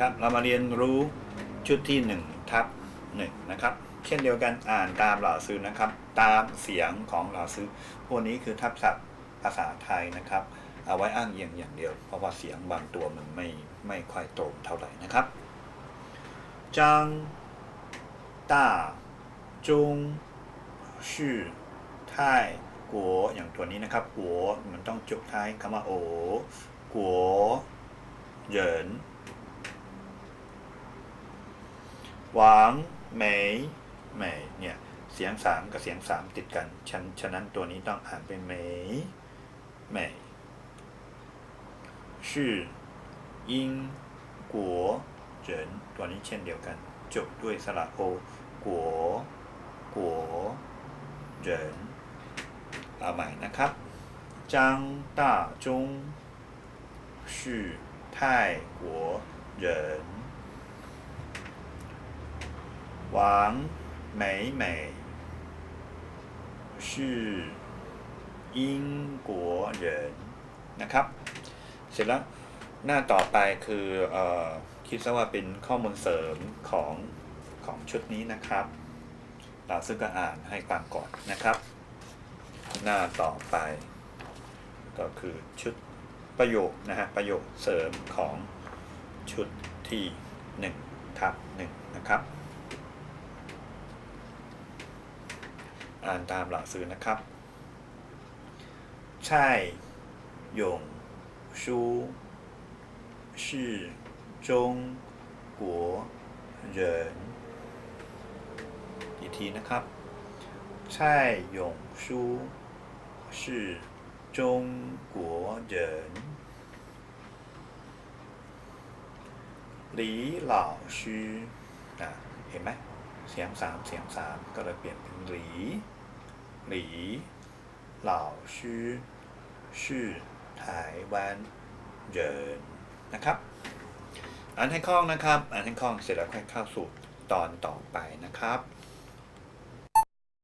ครับเรามาเรียนรู้ชุดที่1ทับ1นะครับ เช่นเดียวกันอ่านตามเหล่าซื้อนะครับ ตามเสียงของเหล่าซื้อ พวกนี้คือทับศัพท์ภาษาไทยนะครับ เอาไว้อ้างอิงอย่างเดียว เพราะว่าเสียงบางตัวมันไม่ไม่ค่อยตรงเท่าไหร่นะครับจางต้าจงชื่อไทยกัวอย่างตัวนี้นะครับกัวมันต้องจบท้ายคำว่าโอกัวเหยิน หวางเหมยเหมยเนี่ยเสียงสามกับเสียงสามติดกันฉะฉะนั้นตัวนี้ต้องอ่านเป็นเหมยเหมยชื่ออิงกัวเจินตัวนี้เช่นเดียวกัน จบด้วยสระโอกัวกัวเจินเอาใหม่นะครับจางต้าจงชื่อไท่กัวเหริน 王美美是英国人นะครับ เสร็จแล้วหน้าต่อไปคือเออคิดซะว่าเป็นข้อมูลเสริมของของชุดนี้นะครับเราซึ่งก็อ่านให้ฟังก่อนนะครับ หน้าต่อไป ก็คือชุดประโยคนะฮะประโยคเสริมของชุดที่1ทับ1นะครับ อ่านตามหลักซื้อนะครับ ใช่หยงชูชื่อจงกัวเหรินอีกทีนะครับ ใช่หยงชูชื่อจงกัวเหรินหลีเหล่าชื่ออะเห็นไหม เสียงสามเสียงสามก็เลยเปลี่ยนเป็นหลีหลีเหล่าชื่อชื่อไต้หวันเยินนะครับอ่านให้คล่องนะครับอ่านให้คล่องเสร็จแล้วค่อยเข้าสู่ตอนต่อไปนะครับ